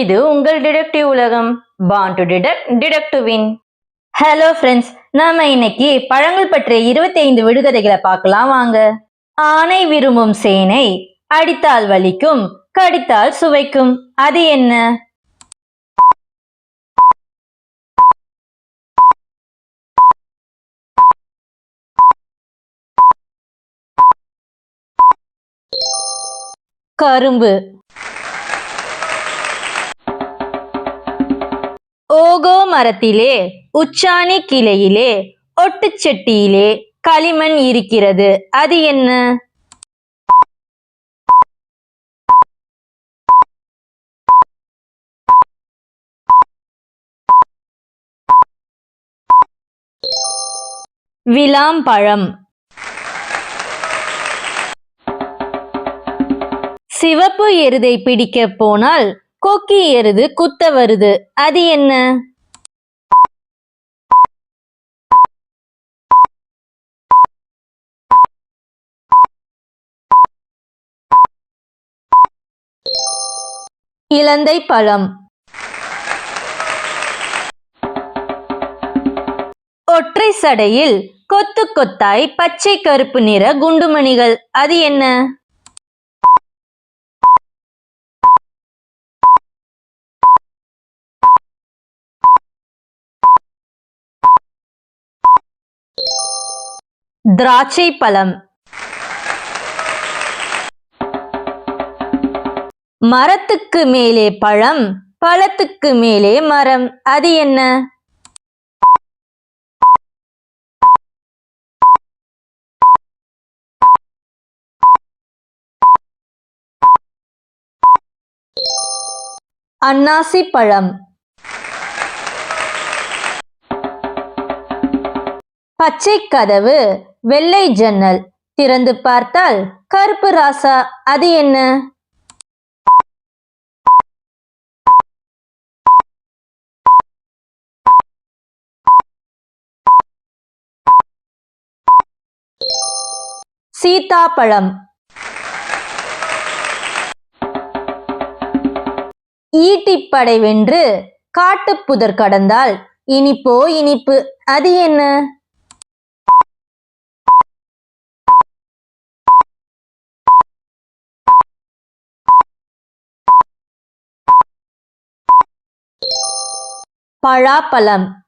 இது உங்கள் டிடெக்டிவ் உலகம். Born to detect detect to win hello friends நாம இன்னைக்கு பழங்கள் பற்றிய இருபத்தி ஐந்து விடுகதைகளை பார்க்கலாம் வாங்க. ஆனை விரும்பும் சேனை அடித்தால் வலிக்கும் கடித்தால் சுவைக்கும். அது என்ன? கரும்பு. மரத்திலே உச்சாணி கிளையிலே ஒட்டுச்செட்டியிலே களிமண் இருக்கிறது. அது என்ன? விளாம்பழம். சிவப்பு எருதை பிடிக்க போனால் கொக்கி எருது குத்த வருது. அது என்ன? இலந்தை பழம். ஒற்றை சடையில் கொத்து கொத்தாய் பச்சை கருப்பு நிற குண்டுமணிகள். அது என்ன? திராட்சை பழம் மரத்துக்கு மேலே பழம் பழத்துக்கு மேலே மரம். அது என்ன? அன்னாசி பழம். பச்சை கதவு வெள்ளை ஜன்னல். திறந்து பார்த்தால் கருப்பு ராசா. அது என்ன? சீதாப்பழம். ஈட்டிப்படை வென்று காட்டுப்புதர் கடந்தால் இனிப்போ இனிப்பு. அது என்ன? பழாப்பழம்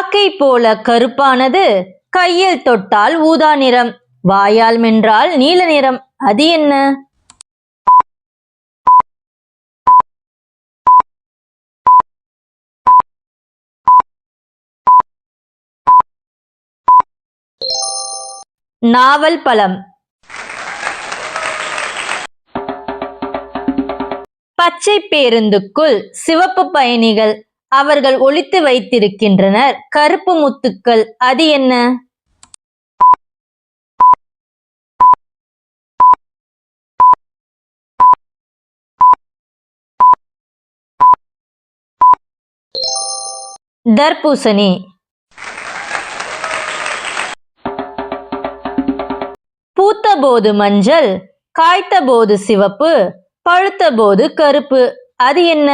காக்கை போல கருப்பானது கையில் தொட்டால் ஊதா நிறம் வாயால் மென்றால் நீல நிறம். அது என்ன? நாவல் பழம். பச்சை பேருந்துக்குள் சிவப்பு பயணிகள். அவர்கள் ஒழித்து வைத்திருக்கின்றனர். கருப்பு முத்துக்கள் அது என்ன? தர்பூசணி. பூத்தபோது மஞ்சள் காய்த்த போது சிவப்பு பழுத்த போது கருப்பு அது என்ன?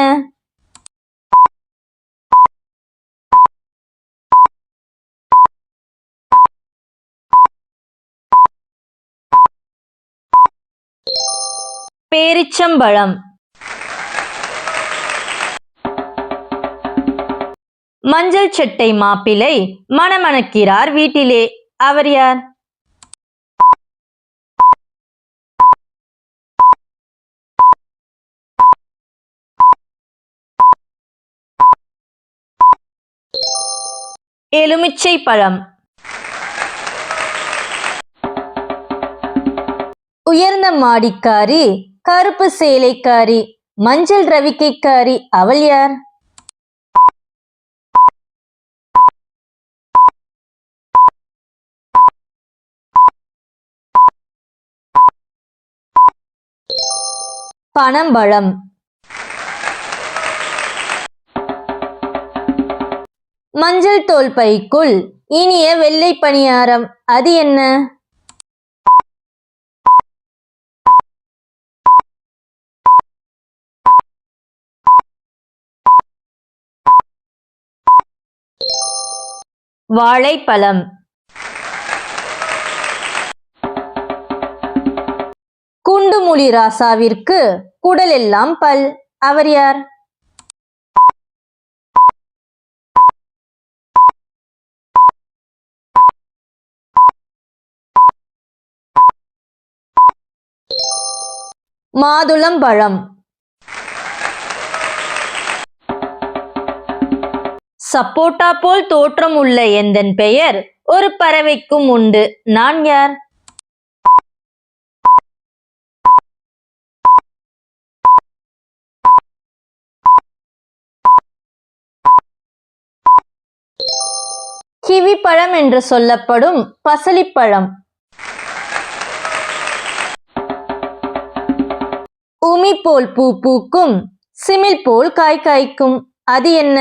பேரிச்சம்பழம். மஞ்சள் சட்டை மாப்பிளை மணமணக்கிறார் வீட்டிலே. அவர் யார்? எலுமிச்சை பழம். உயர்ந்த மாடிக்காரி கருப்பு சேலைக்காரி மஞ்சள் ரவிக்கைக்காரி. அவள் யார்? பனம்பழம். மஞ்சள் தோல் பைக்குள் இனிய வெள்ளை பணியாரம். அது என்ன? வாழைப்பழம். குண்டுமுளி ராசாவிற்கு குடலெல்லாம் பல். அவர் யார்? மாதுளம்பழம். சப்போட்டா போல் தோற்றம் உள்ள எந்தன் பெயர்? ஒரு பறவைக்கும் உண்டு. நான் யார்? கிவி பழம் என்று சொல்லப்படும் பசலிப்பழம். உமி போல் பூ பூக்கும் சிமிழ் போல் காய் காய்க்கும். அது என்ன?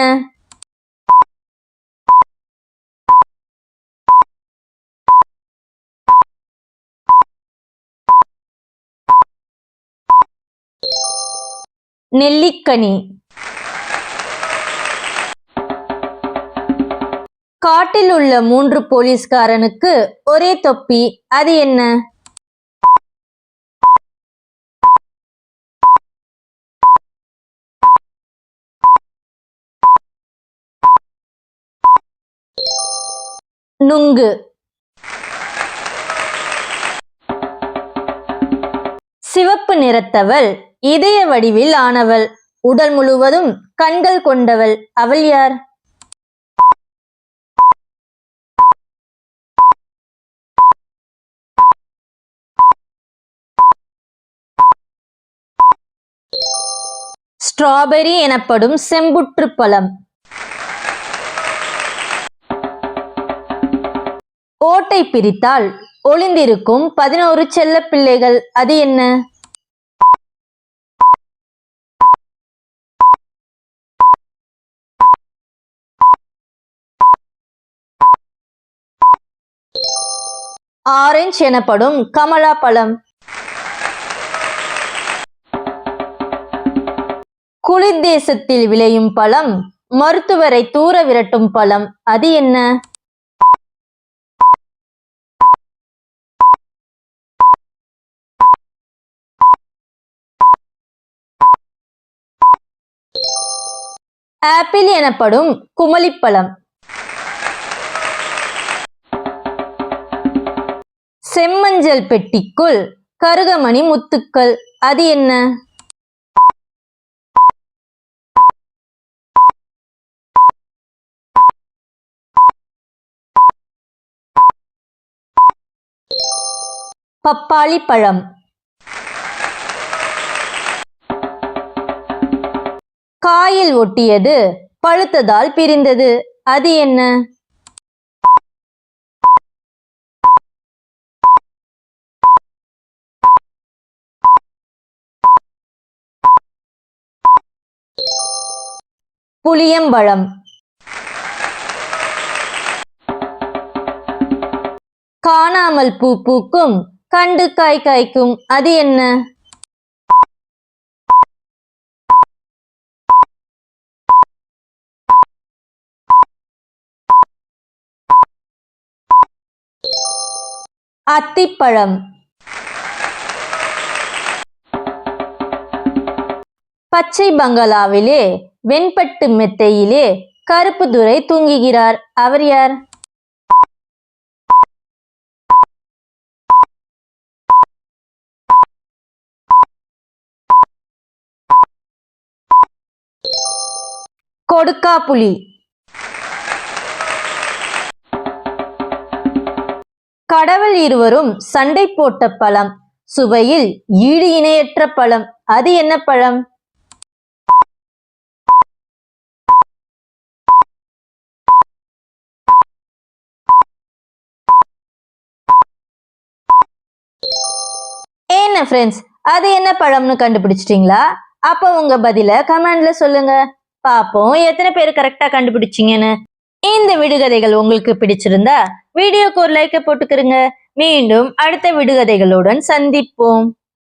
நெல்லிக்கனி. காட்டில் உள்ள மூன்று போலீஸ்காரனுக்கு ஒரே தொப்பி. அது என்ன? நுங்கு. சிவப்பு நிறத்தவள் இதய வடிவில் ஆனவள். உடல் முழுவதும் கண்கள் கொண்டவள். அவள் யார்? ஸ்ட்ராபெரி எனப்படும் செம்புற்று பழம். ஓட்டை பிரித்தால் ஒளிந்திருக்கும் பதினோரு செல்லப் பிள்ளைகள் அது என்ன? ஆரஞ்சு எனப்படும் கமலா பழம். குளிர் தேசத்தில் விளையும் பழம் மருத்துவரை தூர விரட்டும் பழம். அது என்ன? ஆப்பிள் எனப்படும் குமளிப்பழம். செம்மஞ்சள் பெட்டிக்குள் கருகமணி முத்துக்கள். அது என்ன? பப்பாளி பழம். காயில் ஒட்டியது பழுத்ததால் பிரிந்தது. அது என்ன? புளியம்பழம். காணாமல் பூ பூக்கும் கண்டு காய் காய்க்கும் அது என்ன? அத்திப்பழம். பச்சை பங்களாவிலே வெண்பட்டு மெத்தையிலே கருப்பு துரை தூங்குகிறார். அவர் யார்? கொடுக்காப்புலி. கடவுள் இருவரும் சண்டை போட்ட பழம். சுவையில் ஈடு இணையற்ற பழம். அது என்ன பழம்? ஃப்ரெண்ட்ஸ் அது என்ன பழம்னு கண்டுபிடிச்சிட்டீங்களா? அப்போ உங்க பதில கமெண்ட்ல சொல்லுங்க. பாப்போம் எத்தனை பேர் கரெக்டா கண்டுபிடிச்சீங்கன்னு. இந்த விடுகதைகள் உங்களுக்கு பிடிச்சிருந்தா வீடியோக்கு ஒரு லைக்கை போட்டுக்கிறங்க மீண்டும் அடுத்த விடுகதைகளுடன் சந்திப்போம்.